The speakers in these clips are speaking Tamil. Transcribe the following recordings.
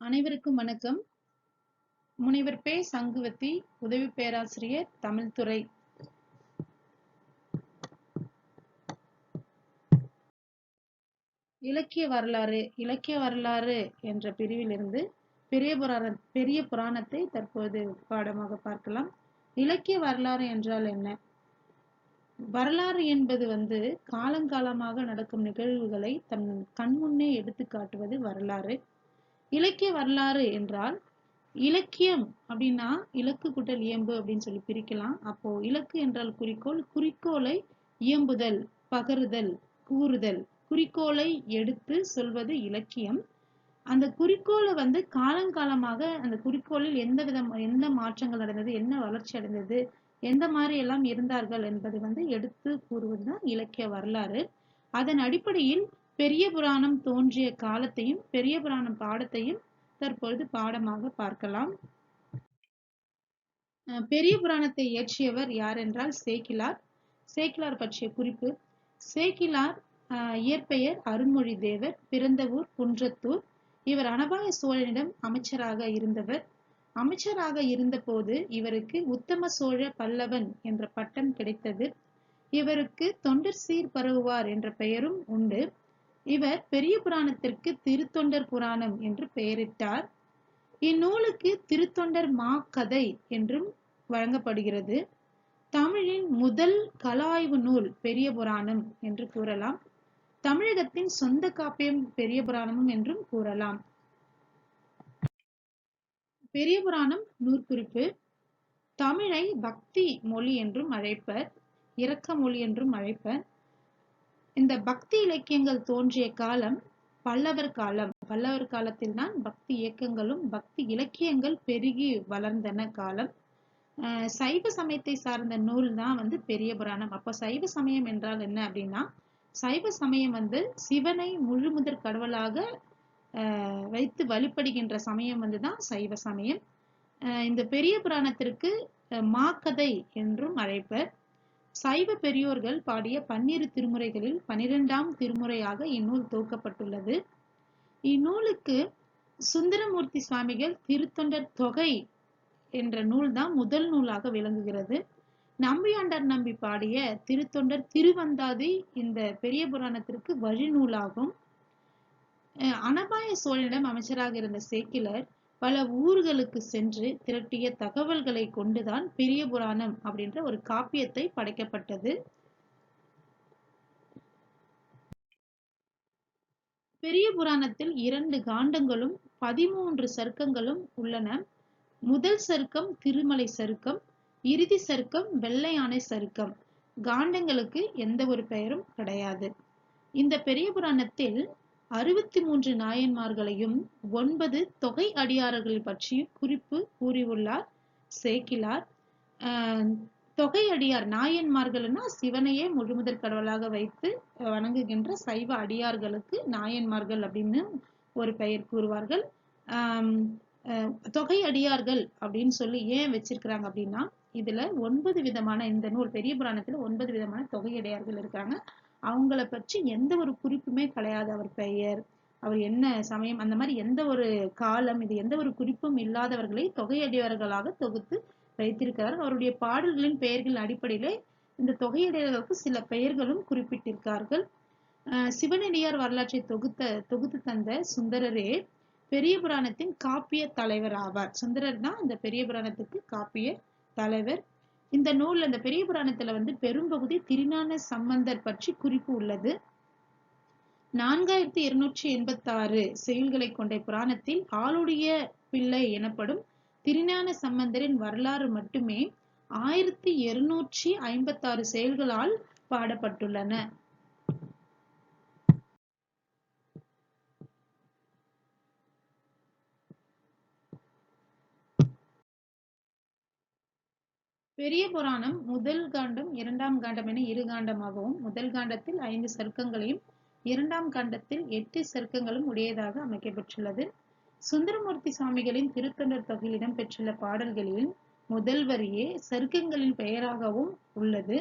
அனைவருக்கும் வணக்கம். முனைவர் பே சங்குவத்தி உதவி பேராசிரியர் தமிழ்துறை இலக்கிய வரலாறு இலக்கிய வரலாறு என்ற பிரிவிலிருந்து பெரிய புராண பெரிய புராணத்தை தற்போது பாடமாக பார்க்கலாம். இலக்கிய வரலாறு என்றால் என்ன? வரலாறு என்பது வந்து காலங்காலமாக நடக்கும் நிகழ்வுகளை தன் கண்முன்னே எடுத்து காட்டுவது வரலாறு. இலக்கிய வரலாறு என்றால் இலக்கியம் அப்படின்னா இலக்கு குட்டல் இயம்பு அப்படின்னு சொல்லி பிரிக்கலாம். அப்போ இலக்கு என்றால் குறிக்கோள் குறிக்கோளை இயம்புதல் பகருதல் கூறுதல். குறிக்கோளை எடுத்து சொல்வது இலக்கியம். அந்த குறிக்கோளை வந்து காலங்காலமாக அந்த குறிக்கோளில் எந்த விதம் எந்த மாற்றங்கள் நடந்தது என்ன வளர்ச்சி அடைந்தது எந்த மாதிரி எல்லாம் இருந்தார்கள் என்பது வந்து எடுத்து கூறுவது தான் இலக்கிய வரலாறு. அதன் அடிப்படையில் பெரிய புராணம் தோன்றிய காலத்தையும் பெரிய புராணம் பாடத்தையும் தற்பொழுது பாடமாக பார்க்கலாம். பெரிய புராணத்தை இயற்றியவர் யார் என்றால் சேக்கிலார். சேக்கிலார் பற்றிய குறிப்பு. சேக்கிலார் இயற்பெயர் அருண்மொழி தேவர் பிறந்த ஊர் குன்றத்தூர். இவர் அனபாய சோழனிடம் அமைச்சராக இருந்தவர். அமைச்சராக இருந்தபோது இவருக்கு உத்தம சோழ பல்லவன் என்ற பட்டம் கிடைத்தது. இவருக்கு தொண்டர் சீர் பரவுவார் என்ற பெயரும் உண்டு. இவர் பெரிய புராணத்திற்கு திருத்தொண்டர் புராணம் என்று பெயரிட்டார். இந்நூலுக்கு திருத்தொண்டர் மா கதை என்றும் வழங்கப்படுகிறது. தமிழின் முதல் கலாய்வு நூல் பெரிய புராணம் என்று கூறலாம். தமிழகத்தின் சொந்த காப்பியம் பெரிய புராணமும் என்றும் கூறலாம். பெரிய புராணம் நூற்குறிப்பு. தமிழை பக்தி மொழி என்றும் அழைப்பர் இரக்க மொழி என்றும் அழைப்பர். இந்த பக்தி இலக்கியங்கள் தோன்றிய காலம் பல்லவர் காலம். பல்லவர் காலத்தில் தான் பக்தி இயக்கங்களும் பக்தி இலக்கியங்கள் பெருகி வளர்ந்தன காலம். சைவ சமயத்தை சார்ந்த நூல் தான் வந்து பெரிய புராணம். அப்ப சைவ சமயம் என்றால் என்ன அப்படின்னா சைவ சமயம் வந்து சிவனை முழுமுதற் கடவுளாக வைத்து வழிபடுகின்ற சமயம் வந்துதான் சைவ சமயம். இந்த பெரிய புராணத்திற்கு மாக்கதை என்றும் அழைப்பர். சைவ பெரியோர்கள் பாடிய பன்னிரு திருமுறைகளில் பனிரெண்டாம் திருமுறையாக இந்நூல் தொகுக்கப்பட்டுள்ளது. இந்நூலுக்கு சுந்தரமூர்த்தி சுவாமிகள் திருத்தொண்டர் தொகை என்ற நூல் தான் முதல் நூலாக விளங்குகிறது. நம்பியாண்டார் நம்பி பாடிய திருத்தொண்டர் திருவந்தாதி இந்த பெரிய புராணத்திற்கு வழிநூலாகும். அனபாய சோழனிடம் அமைச்சராக இருந்த சேக்கிலர் பல ஊர்களுக்கு சென்று திரட்டிய தகவல்களை கொண்டுதான் பெரிய புராணம் அப்படின்ற ஒரு காப்பியத்தை படைக்கப்பட்டது. பெரிய புராணத்தில் இரண்டு காண்டங்களும் பதிமூன்று சர்க்கங்களும் உள்ளன. முதல் சருக்கம் திருமலை சருக்கம் இறுதி சருக்கம் வெள்ளை யானை சருக்கம். காண்டங்களுக்கு எந்த ஒரு பெயரும் கிடையாது. இந்த பெரிய புராணத்தில் அறுபத்தி மூன்று நாயன்மார்களையும் ஒன்பது தொகை அடியார்கள் பற்றியும் குறிப்பு கூறியுள்ளார் சேக்கிலார். தொகை அடியார் நாயன்மார்கள்னா சிவனையே முழுமுதற் கடவுளாக வைத்து வணங்குகின்ற சைவ அடியார்களுக்கு நாயன்மார்கள் அப்படின்னு ஒரு பெயர் கூறுவார்கள். தொகை அடியார்கள் அப்படின்னு சொல்லி ஏன் வச்சிருக்கிறாங்க அப்படின்னா இதுல ஒன்பது விதமான இந்த நூல் பெரிய புராணத்துல ஒன்பது விதமான தொகை அடியார்கள் இருக்காங்க. அவங்கள பற்றி எந்த ஒரு குறிப்புமே கிடையாது. அவர் பெயர் அவர் என்ன சமயம் அந்த மாதிரி எந்த ஒரு காலம் இது எந்த ஒரு குறிப்பும் இல்லாதவர்களை தொகையடியார்களாக தொகுத்து வைத்திருக்கிறார். அவருடைய பாடல்களின் பெயர்களின் அடிப்படையிலே இந்த தொகையடியார்களுக்கு சில பெயர்களும் குறிப்பிட்டிருக்கார்கள். சிவனடியார் வரலாற்றை தொகுத்த தொகுத்து தந்த சுந்தரரே பெரிய புராணத்தின் காப்பிய தலைவர் ஆவார். சுந்தரர் தான் இந்த பெரிய புராணத்துக்கு காப்பிய தலைவர். இந்த நூல் அந்த பெரிய புராணத்துல வந்து பெரும்பகுதி திருஞான சம்பந்தர் பற்றி குறிப்பு உள்ளது. நான்காயிரத்தி இருநூற்றி எண்பத்தி ஆறு செயல்களை கொண்ட புராணத்தில் ஆளுடைய பிள்ளை எனப்படும் திருஞான சம்பந்தரின் வரலாறு மட்டுமே ஆயிரத்தி இருநூற்றி ஐம்பத்தாறு செயல்களால் பாடப்பட்டுள்ளன. பெரிய புராணம் முதல் காண்டம் இரண்டாம் காண்டம் என இரு காண்டமாகவும் முதல் காண்டத்தில் ஐந்து சர்க்கங்களையும் இரண்டாம் காண்டத்தில் எட்டு சர்க்கங்களும் உடையதாக அமைக்கப்பெற்றுள்ளது. சுந்தரமூர்த்தி சுவாமிகளின் திருத்தொண்டர் தொகையில் இடம்பெற்றுள்ள பாடல்களில் முதல் வரியே சர்க்கங்களின் பெயராகவும் உள்ளது.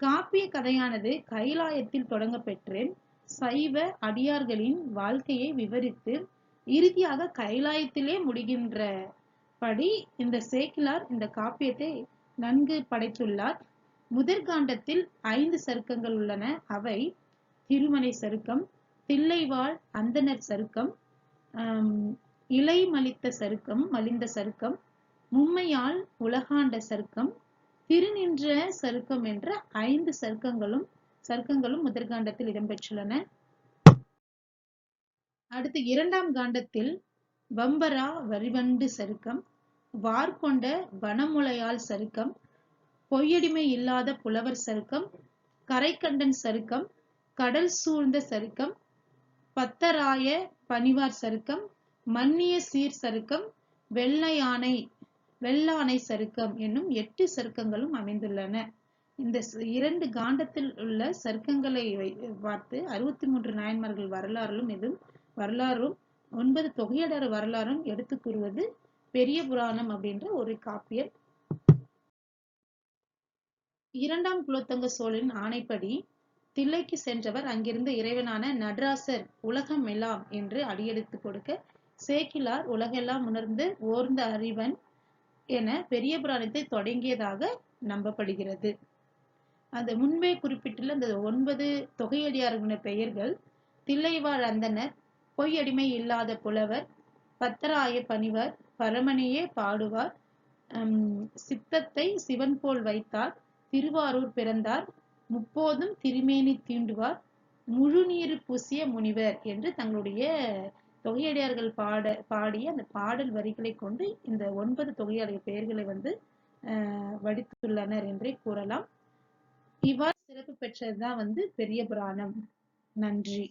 காப்பிய கதையானது கைலாயத்தில் தொடங்கப்பெற்று சைவ அடியார்களின் வாழ்க்கையை விவரித்து இறுதியாக கைலாயத்திலே முடிகின்ற படி இந்த சேக்கிலார் இந்த காப்பியத்தை நன்கு படைத்துள்ளார். முதற்காண்டத்தில் ஐந்து சருக்கங்கள் உள்ளன. அவை திருமலை சருக்கம் தில்லைவாழ் அந்தனர் சருக்கம் இலை மலித்த சருக்கம் மலிந்த சருக்கம் மும்மையால் உலகாண்ட சருக்கம் திருநின்ற சருக்கம் என்ற ஐந்து சருக்கங்களும் சருக்கங்களும் முதற்காண்டத்தில் இடம்பெற்றுள்ளன. அடுத்து இரண்டாம் காண்டத்தில் வம்பரா வரிவண்டு சருக்கம் வார்கொண்ட வனமுலையால் சருக்கம் பொய்யடிமை இல்லாத புலவர் சருக்கம் கரைக்கண்டன் சருக்கம் கடல் சூழ்ந்த சருக்கம் பத்தராய பனிவார் சருக்கம் மன்னிய சீர் சருக்கம் வெள்ளையானை வெள்ளானை சருக்கம் என்னும் எட்டு சருக்கங்களும் அமைந்துள்ளன. இந்த இரண்டு காண்டத்தில் உள்ள சருக்கங்களை பார்த்து அறுபத்தி மூன்று நாயன்மார்கள் வரலாறும் இதுவும் வரலாறும் ஒன்பது தொகையடர் வரலாறும் எடுத்து கூறுவது பெரிய புராணம் அப்படின்ற ஒரு காப்பியம் இரண்டாம் குலோத்தங்க சோழன் ஆணைப்படி தில்லைக்கு சென்றவர் அங்கிருந்த இறைவனான நடராசர் உலகம் எல்லாம் என்று அடியெடுத்து கொடுக்க சேக்கிலார் உலகெல்லாம் உணர்ந்து ஓர்ந்த அறிவன் என பெரிய புராணத்தை தொடங்கியதாக நம்பப்படுகிறது. அந்த முன்பே குறிப்பிட்டுள்ள அந்த ஒன்பது தொகையடியார்களின் பெயர்கள் தில்லைவாழ் அந்தனர் பொய்யடிமை இல்லாத புலவர் பத்தராய பணிவர் பரமனையே பாடுவார். சித்தத்தை சிவன் போல் வைத்தார். திருவாரூர் பிறந்தார். முப்போதும் திருமேனி தீண்டுவார். முழுநீர் பூசிய முனிவர் என்று தங்களுடைய தொகையடியார்கள் பாட பாடிய அந்த பாடல் வரிகளை கொண்டு இந்த ஒன்பது தொகையாளர் பெயர்களை வந்து வடித்துள்ளனர் என்றே கூறலாம். இவ்வாறு சிறப்பு பெற்றதுதான் வந்து பெரிய புராணம். நன்றி.